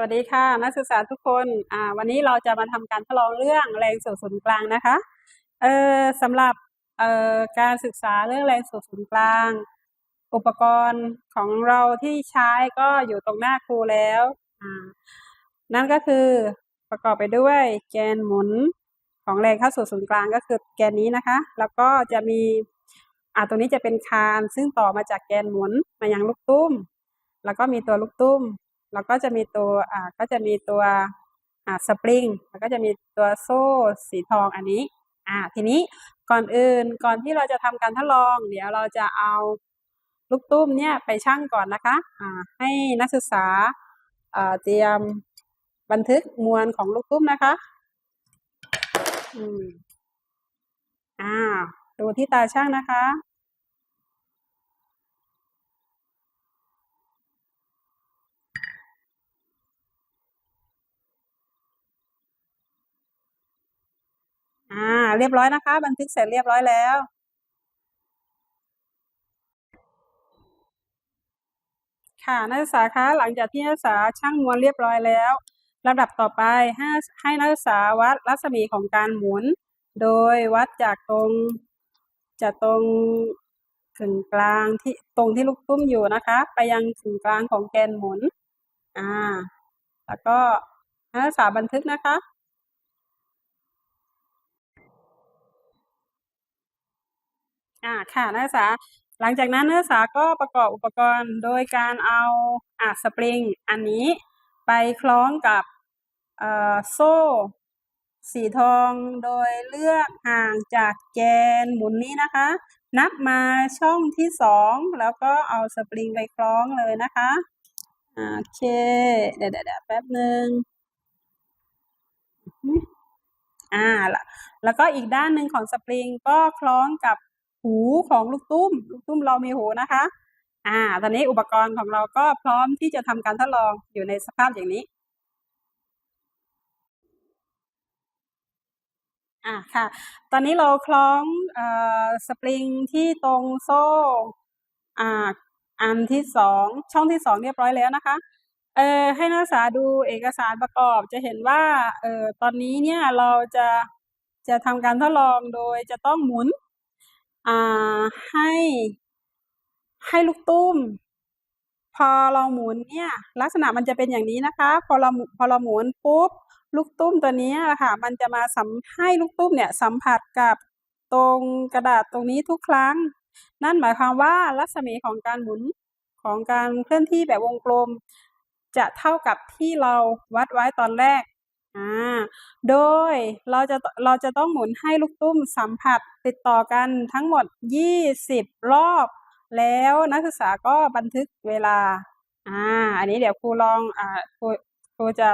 วัสดีค่ะ นักศึกษาทุกคนอ่าวันนี้เราจะมาทำการทดลองเรื่องแรงส่วนศูนย์กลางนะคะเอ่อสำหรับเอ่อการศึกษาเรื่องแรงส่วนศูนย์กลาง อุปกรณ์ของเราที่ใช้ก็อยู่ตรงหน้าครูแล้วอ่านั่นก็คือประกอบไปด้วยแกนหมุนของแรงเข้าสู่ศูนย์กลางก็คือแกนนี้นะคะ แล้วก็จะมีอ่าตรงนี้จะเป็นคานซึ่งต่อมาจากแกนหมุนมายังลูกตุ้ม แล้วก็มีตัวลูกตุ้ม แล้วก็จะมีตัวอ่าก็จะมีตัวอ่าสปริงแล้วก็จะมีตัวโซ่สีทองอันนี้อ่าทีนี้ก่อนอื่นก่อนที่เราจะทำการทดลอง เดี๋ยวเราจะเอาลูกตุ้มเนี่ยไปชั่งก่อนนะคะอ่าให้นักศึกษาอ่าเตรียมบันทึกมวลของลูกตุ้มนะคะอืมอ่าดูที่ตาช่างนะคะ อ่า เรียบร้อยนะคะ บันทึกเสร็จเรียบร้อยแล้วค่ะนักศึกษาคะหลังจากที่นักศึกษาชั่งมวลเรียบร้อยแล้วลำดับต่อไปให้ให้นักศึกษาวัดรัศมีของการหมุน โดยวัดจากตรงจากตรงถึงกลางที่ตรงที่ลูกตุ้มอยู่นะคะ ไปยังถึงกลางของแกนหมุนอ่าแล้วก็นักศึกษาบันทึกนะคะ อ่าค่ะนักศึกษาหลังจากนั้นนักศึกษาก็ประกอบอุปกรณ์โดยการเอาอ่าสปริงอันนี้ไปคล้องกับเอ่อโซ่สีทองโดยเลือกห่างจากแกนหมุนนี้นะคะ นับมาช่องที่สองแล้วก็เอาสปริงไปคล้องเลยนะคะโอเคเดี๋ยวเดี๋ยวแป๊บหนึ่งอ่าละแล้วก็อีกด้านหนึ่งของสปริงก็คล้องกับ หูของลูกตุ้ม ลูกตุ้มเรามีหูนะคะ อ่า ตอนนี้อุปกรณ์ของเราก็พร้อมที่จะทำการทดลองอยู่ในสภาพอย่างนี้ อ่าค่ะ ตอนนี้เราคล้องเอ่อสปริงที่ตรงโซ่ อ่า อันที่สองช่องที่สองเรียบร้อยแล้วนะคะเออให้นักศึกษาดูเอกสารประกอบจะเห็นว่าเออตอนนี้เนี่ยเราจะจะทำการทดลองโดยจะต้องหมุน ให้ให้ลูกตุ้ม พอเราหมุนเนี่ย ลักษณะมันจะเป็นอย่างนี้นะคะ พอเราพอเราหมุนปุ๊บลูกตุ้มตัวนี้ค่ะ มันจะมาสัมให้ลูกตุ้มเนี่ย สัมผัสกับตรงกระดาษตรงนี้ทุกครั้ง นั่นหมายความว่ารัศมีของการหมุนของการเคลื่อนที่แบบวงกลม จะเท่ากับที่เราวัดไว้ตอนแรก อ่าโดยเราจะเราจะต้องหมุนให้ลูกตุ้มสัมผัสติดต่อกันทั้งหมด 20 รอบ แล้วนักศึกษาก็บันทึกเวลาอ่าอันนี้เดี๋ยวครูลองอ่าครูครูจะ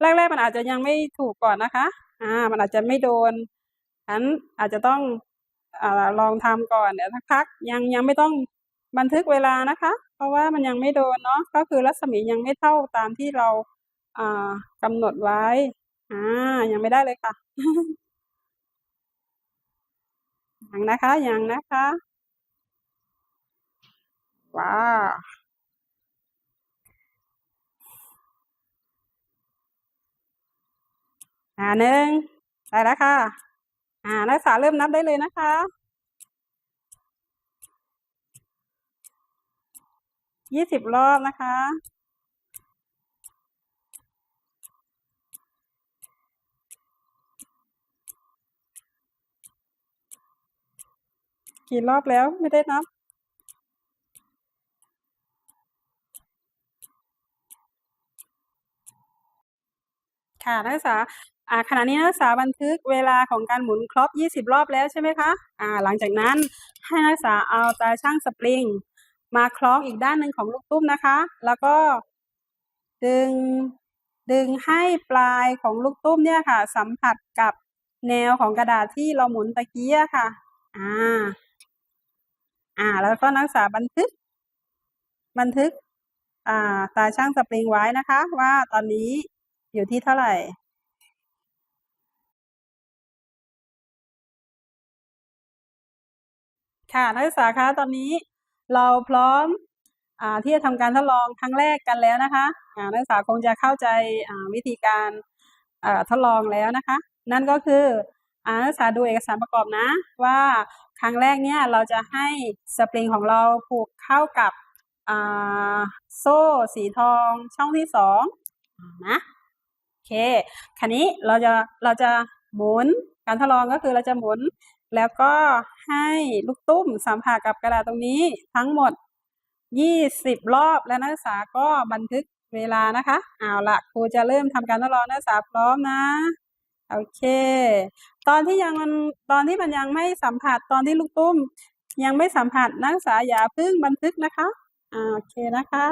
แรกๆมันอาจจะยังไม่ถูกก่อนนะคะอ่ามันอาจจะไม่โดนฉันอาจจะต้องอ่าลองทำก่อนเดี๋ยวสักพักยังยังไม่ต้องบันทึกเวลานะคะ เพราะว่ามันยังไม่โดนเนาะก็คือรัศมียังไม่เท่าตามที่เราอ่ากำหนดไว้ อ่า ยังไม่ได้เลยค่ะ ยังนะคะ ยังนะคะ ว้าวอ่าหนึ่งได้แล้วค่ะ อ่า นักศึกษาเริ่มนับได้เลยนะคะยี่สิบรอบนะคะ กี่รอบแล้วไม่ได้นับ ค่ะนักศึกษาอ่าขณะนี้นักศึกษาบันทึกเวลาของการหมุนครบ 20 รอบแล้วใช่ไหมคะอ่าหลังจากนั้นให้นักศึกษาเอาตาช่างสปริง มาคล้องอีกด้านหนึ่งของลูกตุ้มนะคะ แล้วก็ดึงดึงให้ปลายของลูกตุ้มเนี่ยค่ะ สัมผัสกับแนวของกระดาษที่เราหมุนตะกี้ค่ะ อ่า อ่า แล้วก็นักศึกษาบันทึก บันทึก อ่า ตาช่างสปริงไว้นะคะ ว่าตอนนี้อยู่ที่เท่าไหร่ค่ะนักศึกษาคะตอนนี้เราพร้อมอ่าที่จะทำการทดลองครั้งแรกกันแล้วนะคะนักศึกษาคงจะเข้าใจวิธีการอ่อทดลองแล้วนะคะ นั่นก็คืออนักศึกษาดูเอกสารประกอบนะว่า ครั้งแรกเนี่ยเราจะให้สปริงของเราผูกเข้ากับโซ่สีทองช่องที่สองนะโอเคคันนี้เราจะเราจะหมุนการทดลองก็คือเราจะหมุน แล้วก็ให้ลูกตุ้มสัมผัสกับกระดาษตรงนี้ทั้งหมด 20 รอบและนักศึกษาก็บันทึกเวลานะคะเอาละครูจะเริ่มทำการทดลองนักศึกษาพร้อมนะ โอเค ตอนที่ยังมันตอนที่มันยังไม่สัมผัสตอนที่ลูกตุ้ม ยังไม่สัมผัสนักศึกษาอย่าเพิ่งบันทึกนะคะอ่าโอเคนะคะ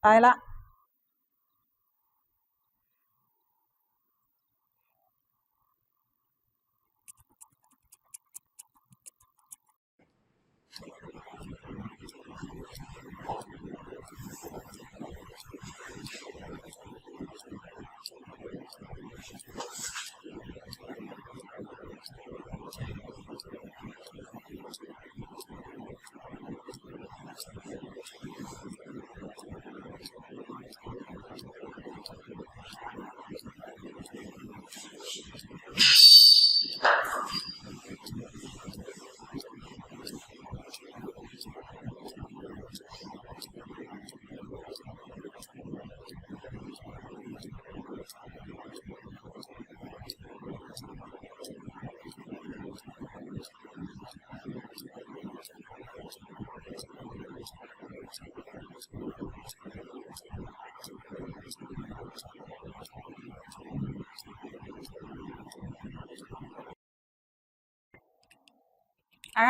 ไปละ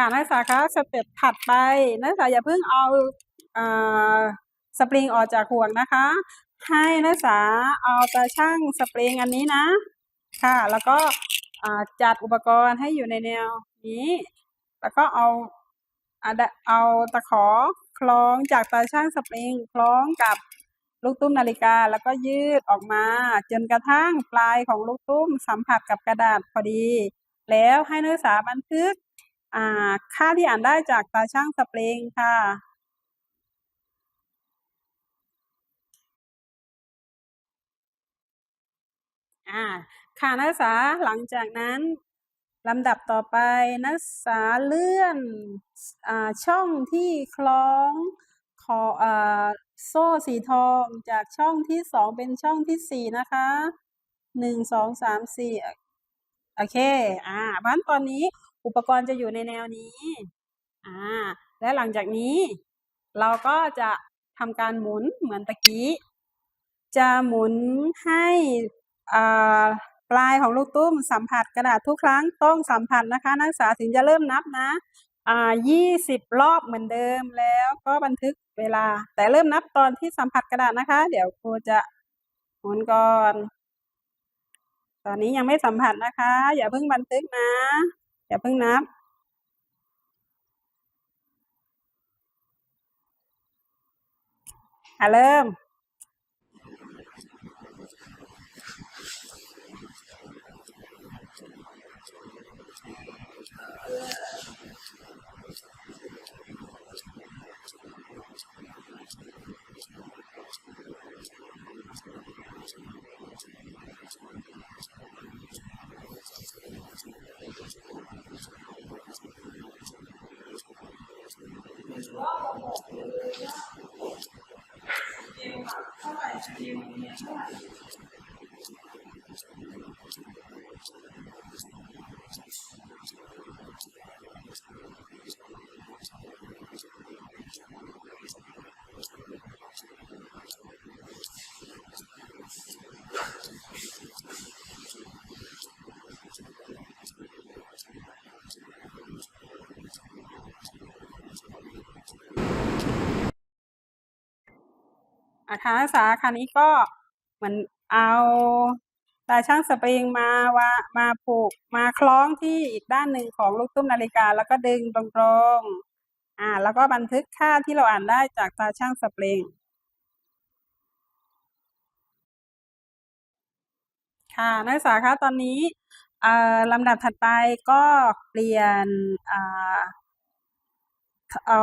อานักศึกษาคะสเต็ปถัดไปนักศึกษาอย่าเพิ่งเอาอ่าสปริงออกจากห่วงนะคะ ให้นักศึกษาเอาตาช่างสปริงอันนี้นะค่ะ แล้วก็จัดอุปกรณ์ให้อยู่ในแนวนี้ แล้วก็เอาเอาตะขอคล้องจากตาช่างสปริงคล้องกับลูกตุ้มนาฬิกาแล้วก็ยืดออกมา จนกระทั่งปลายของลูกตุ้มสัมผัสกับกระดาษพอดี แล้วให้นักศึกษาบันทึก ค่าที่อ่านได้จากตาช่างสเปริงค่ะอ่าค่ะนักศึกษาหลังจากนั้นลำดับต่อไปนักศึกษาเลื่อนอช่องที่คล้องคออโซ่สีทองจากช่องที่สองเป็นช่องที่สี่นะคะหนึ่งสองสามสี่โอเคอ่าพันตอนนี้ อุปกรณ์จะอยู่ในแนวนี้อ่าและหลังจากนี้เราก็จะทำการหมุนเหมือนตะกี้ จะหมุนให้อ่าปลายของลูกตุ้มสัมผัสกระดาษทุกครั้งต้องสัมผัสนะคะ นักศึกษาถึงจะเริ่มนับนะอ่ายี่สิบรอบเหมือนเดิมแล้วก็บันทึกเวลา แต่เริ่มนับตอนที่สัมผัสกระดาษนะคะ เดี๋ยวครูจะหมุนก่อน ตอนนี้ยังไม่สัมผัสนะคะ อย่าเพิ่งบันทึกนะ อย่าเพิ่งนับ อะเริ่ม อาคารนักศึกษาคันนี้ก็เหมือนเอาตาช่างสปริงมาว่ามาผูกมาคล้องที่อีกด้านหนึ่งของลูกตุ้มนาฬิกา แล้วก็ดึงตรงๆอ่า แล้วก็บันทึกค่าที่เราอ่านได้จากตาช่างสปริงค่ะนักศึกษาคะตอนนี้เออลำดับถัดไปก็เปลี่ยนอ่า เอา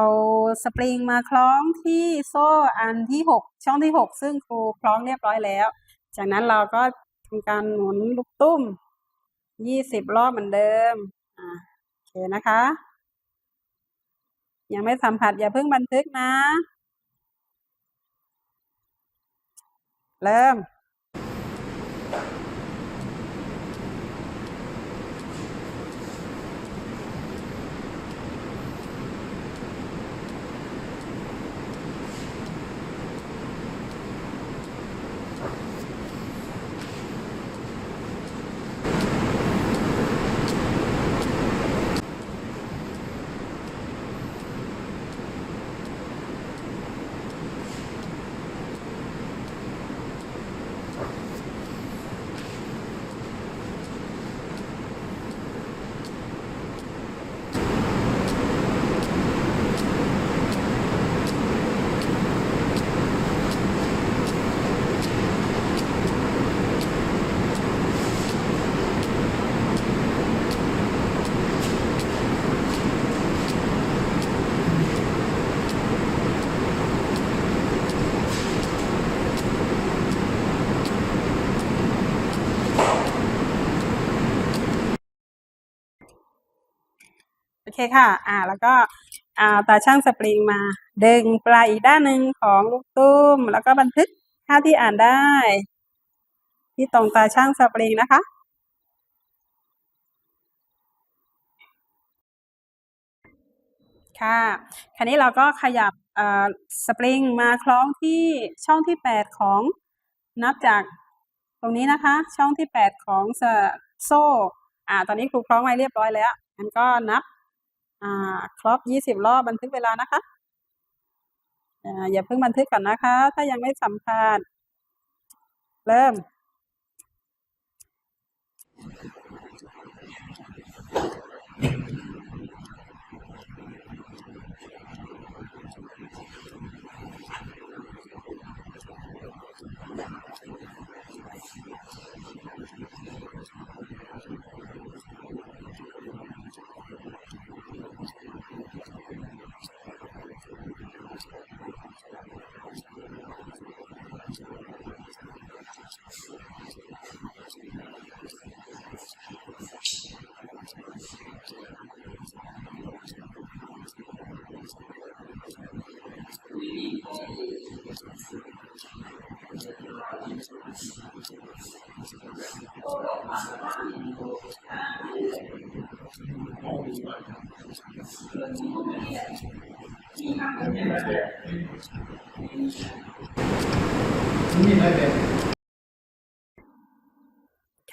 สปริงมาคล้องที่โซ่อันที่หกช่องที่หกซึ่งครูคล้องเรียบร้อยแล้ว จากนั้นเราก็ทำการหมุนลูกตุ้มยี่สิบรอบเหมือนเดิมอ่าโอเคนะคะ ยังไม่สัมผัสอย่าเพิ่งบันทึกนะ เริ่ม คค่ะ อ่า แล้วก็อ่าตาช่างสปริงมา ดึงปลายอีกด้านหนึ่งของลูกตุ้ม แล้วก็บันทึกค่าที่อ่านได้ ที่ตรงตาช่างสปริงนะคะ ค่ะ คราวนี้เราก็ขยับอ่าสปริงมาคล้องที่ช่องที่แปดของนับจากตรงนี้นะคะ ช่องที่แปดของโซ่อ่า ตอนนี้ครูคล้องไว้เรียบร้อยแล้วงั้นก็นับ อ่า ครบยี่สิบรอบบันทึกเวลานะคะอ่าอย่าเพิ่งบันทึกก่อนนะคะ ถ้ายังไม่สัมผัสเริ่ม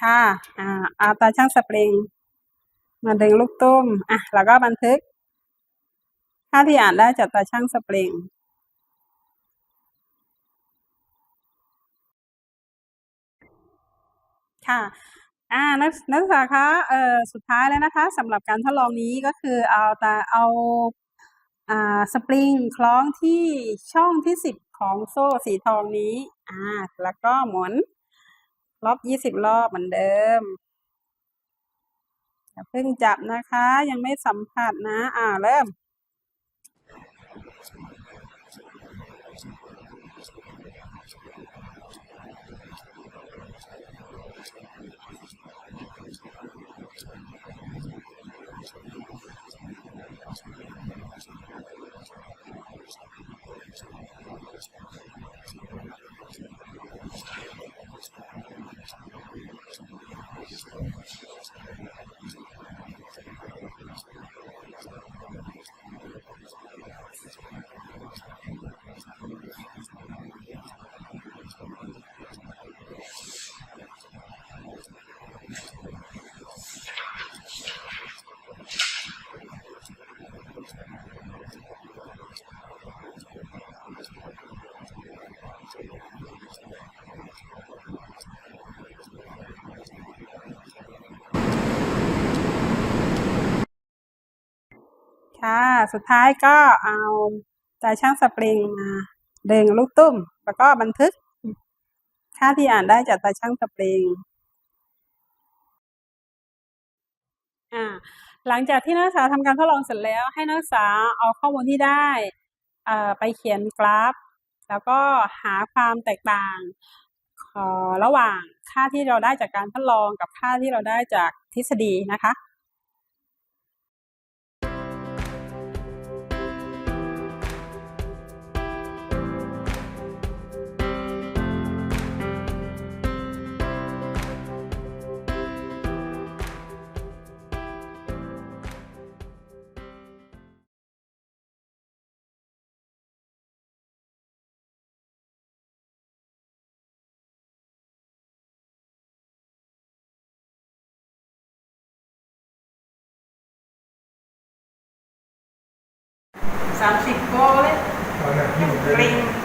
ค่ะอ่าเอาตาช่างสปริง มาดึงลูกตุ้ม อะ แล้วก็บันทึก ค่าที่อ่านได้จากตาช่างสปริงค่ะอ่านักนักศึกษาคะเอ่อสุดท้ายแล้วนะคะสำหรับการทดลองนี้ก็คือเอาตาเอา สปริงคล้องที่ช่องที่สิบของโซ่สีทองนี้อ่าแล้วก็หมุนรอบยี่สิบรอบเหมือนเดิมอย่าเพิ่งจับนะคะ ยังไม่สัมผัสนะ อ่าเริ่มค่ะ สุดท้ายก็เอาตาช่างสปริงมาดึงลูกตุ้ม แล้วก็บันทึก ค่าที่อ่านได้จากตาช่างสปริงหลังจากที่นักศึกษาทำการทดลองเสร็จแล้ว ให้นักศึกษาเอาข้อมูลที่ได้ไปเขียนกราฟ แล้วก็หาความแตกต่างระหว่างค่าที่เราได้จากการทดลองกับค่าที่เราได้จากทฤษฎีนะคะ สามสิบโกเลย ตอนนั้นอยู่ กริง นั่นแหละมันจะได้ฝึกคิดต้อง